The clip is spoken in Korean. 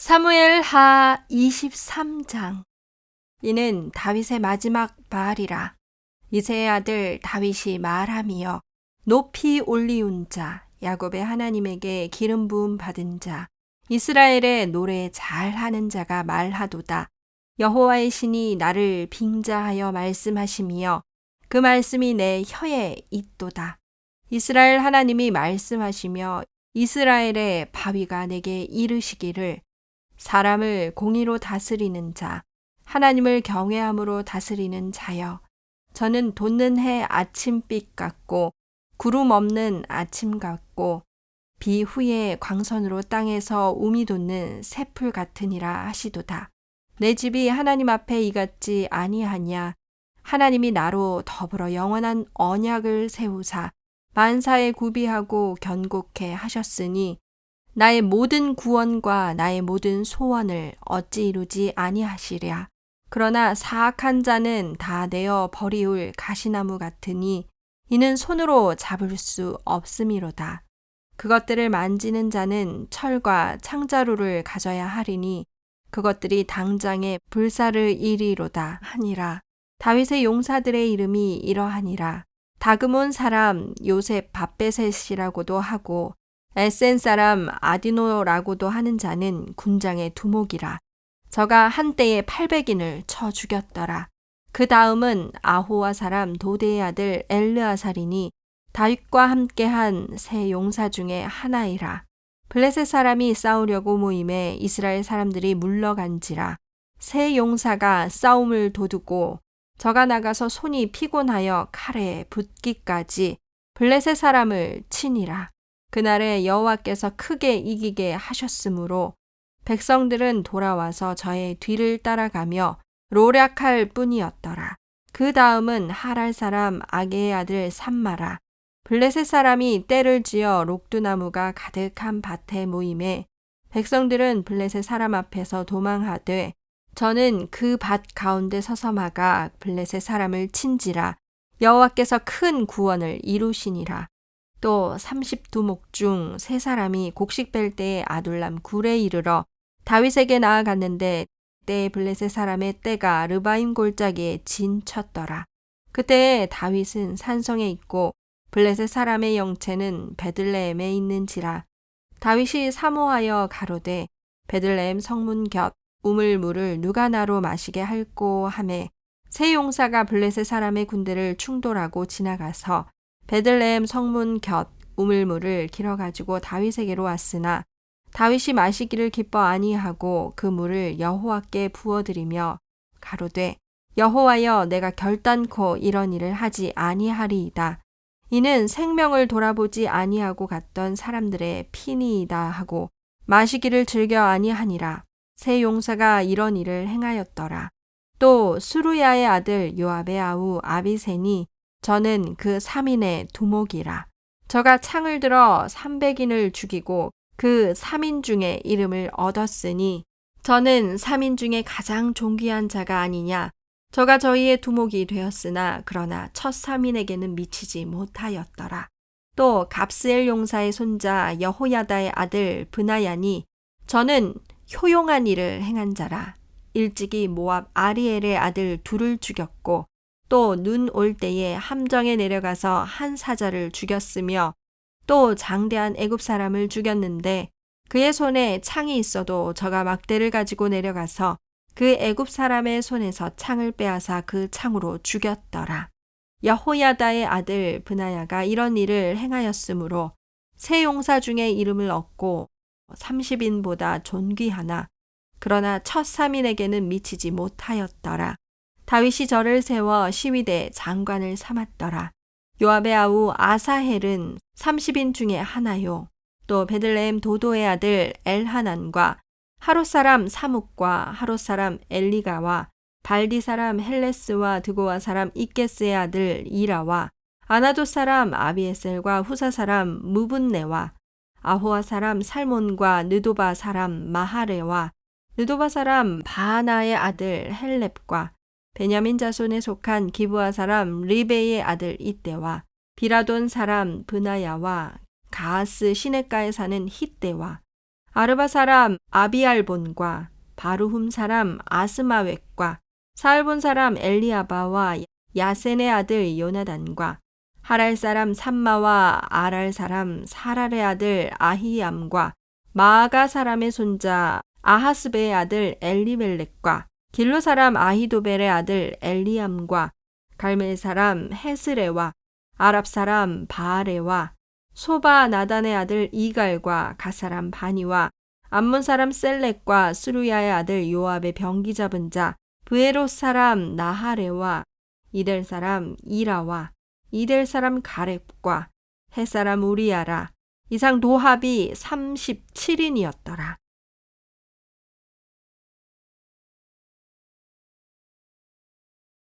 사무엘 하 23장. 이는 다윗의 마지막 말이라. 이세의 아들 다윗이 말하며 높이 올리운 자 야곱의 하나님에게 기름 부음 받은 자 이스라엘의 노래 잘하는 자가 말하도다. 여호와의 신이 나를 빙자하여 말씀하시며 그 말씀이 내 혀에 있도다. 이스라엘 하나님이 말씀하시며 이스라엘의 바위가 내게 이르시기를 사람을 공의로 다스리는 자, 하나님을 경외함으로 다스리는 자여. 저는 돋는 해 아침빛 같고 구름 없는 아침 같고 비 후에 광선으로 땅에서 우미 돋는 새풀 같으니라 하시도다. 내 집이 하나님 앞에 이같지 아니하냐. 하나님이 나로 더불어 영원한 언약을 세우사 만사에 구비하고 견고케 하셨으니 나의 모든 구원과 나의 모든 소원을 어찌 이루지 아니하시랴. 그러나 사악한 자는 다 내어 버리울 가시나무 같으니 이는 손으로 잡을 수 없음이로다. 그것들을 만지는 자는 철과 창자루를 가져야 하리니 그것들이 당장에 불사를 이리로다 하니라. 다윗의 용사들의 이름이 이러하니라. 다그몬 사람 요셉 바베셋이라고도 하고 에센 사람 아디노라고도 하는 자는 군장의 두목이라. 저가 한때에 800인을 쳐 죽였더라. 그 다음은 아호와 사람 도대의 아들 엘르아살이니 다윗과 함께한 세 용사 중에 하나이라. 블레셋 사람이 싸우려고 모임에 이스라엘 사람들이 물러간지라. 세 용사가 싸움을 도두고 저가 나가서 손이 피곤하여 칼에 붙기까지 블레셋 사람을 치니라. 그날에 여호와께서 크게 이기게 하셨으므로 백성들은 돌아와서 저의 뒤를 따라가며 로략할 뿐이었더라. 그 다음은 하랄 사람 아게의 아들 삼마라. 블레셋 사람이 때를 지어 록두나무가 가득한 밭에 모임에 백성들은 블레셋 사람 앞에서 도망하되 저는 그 밭 가운데 서서 막아 블레셋 사람을 친지라 여호와께서 큰 구원을 이루시니라. 또 32목 중 세 사람이 곡식 뺄 때에 아둘람 굴에 이르러 다윗에게 나아갔는데 때에 블레셋 사람의 때가 르바임 골짜기에 진쳤더라. 그때 다윗은 산성에 있고 블레셋 사람의 영체는 베들레헴에 있는지라. 다윗이 사모하여 가로되 베들레헴 성문 곁 우물물을 누가 나로 마시게 할꼬 하매 세 용사가 블레셋 사람의 군대를 충돌하고 지나가서 베들레헴 성문 곁 우물물을 길어 가지고 다윗에게로 왔으나 다윗이 마시기를 기뻐 아니하고 그 물을 여호와께 부어 드리며 가로되 여호와여 내가 결단코 이런 일을 하지 아니하리이다. 이는 생명을 돌아보지 아니하고 갔던 사람들의 피니이다 하고 마시기를 즐겨 아니하니라. 세 용사가 이런 일을 행하였더라. 또 수루야의 아들 요압의 아우 아비센이 저는 그 3인의 두목이라. 저가 창을 들어 300인을 죽이고 그 3인 중에 이름을 얻었으니 저는 3인 중에 가장 존귀한 자가 아니냐. 저가 저희의 두목이 되었으나 그러나 첫 3인에게는 미치지 못하였더라. 또 갑스엘 용사의 손자 여호야다의 아들 브나야니 저는 효용한 일을 행한 자라. 일찍이 모압 아리엘의 아들 둘을 죽였고 또 눈 올 때에 함정에 내려가서 한 사자를 죽였으며 또 장대한 애굽 사람을 죽였는데 그의 손에 창이 있어도 저가 막대를 가지고 내려가서 그 애굽 사람의 손에서 창을 빼앗아 그 창으로 죽였더라. 여호야다의 아들 브나야가 이런 일을 행하였으므로 세 용사 중에 이름을 얻고 30인보다 존귀하나 그러나 첫 3인에게는 미치지 못하였더라. 다윗이 저를 세워 시위대 장관을 삼았더라. 요압의 아우 아사헬은 30인 중에 하나요. 또 베들레헴 도도의 아들 엘하난과 하롯 사람 사묵과 하롯 사람 엘리가와 발디 사람 헬레스와 드고와 사람 이게스의 아들 이라와 아나도 사람 아비에셀과 후사 사람 무분네와 아호아 사람 살몬과 느도바 사람 마하레와 느도바 사람 바하나의 아들 헬렙과 베냐민 자손에 속한 기부아 사람 리베의 아들 이때와 비라돈 사람 브나야와 가하스 시냇가에 사는 히때와 아르바 사람 아비알본과 바루훔 사람 아스마웻과 사알본 사람 엘리아바와 야센의 아들 요나단과 하랄 사람 삼마와 아랄 사람 사랄의 아들 아히암과 마아가 사람의 손자 아하스베의 아들 엘리멜렉과 길로 사람 아히도벨의 아들 엘리암과 갈멜 사람 헤스레와 아랍 사람 바아레와 소바 나단의 아들 이갈과 가사람 바니와 암몬 사람 셀렉과 수루야의 아들 요압의 병기 잡은 자 브에로 사람 나하레와 이델 사람 이라와 이델 사람 가렙과 해 사람 우리야라 이상 도합이 37인이었더라.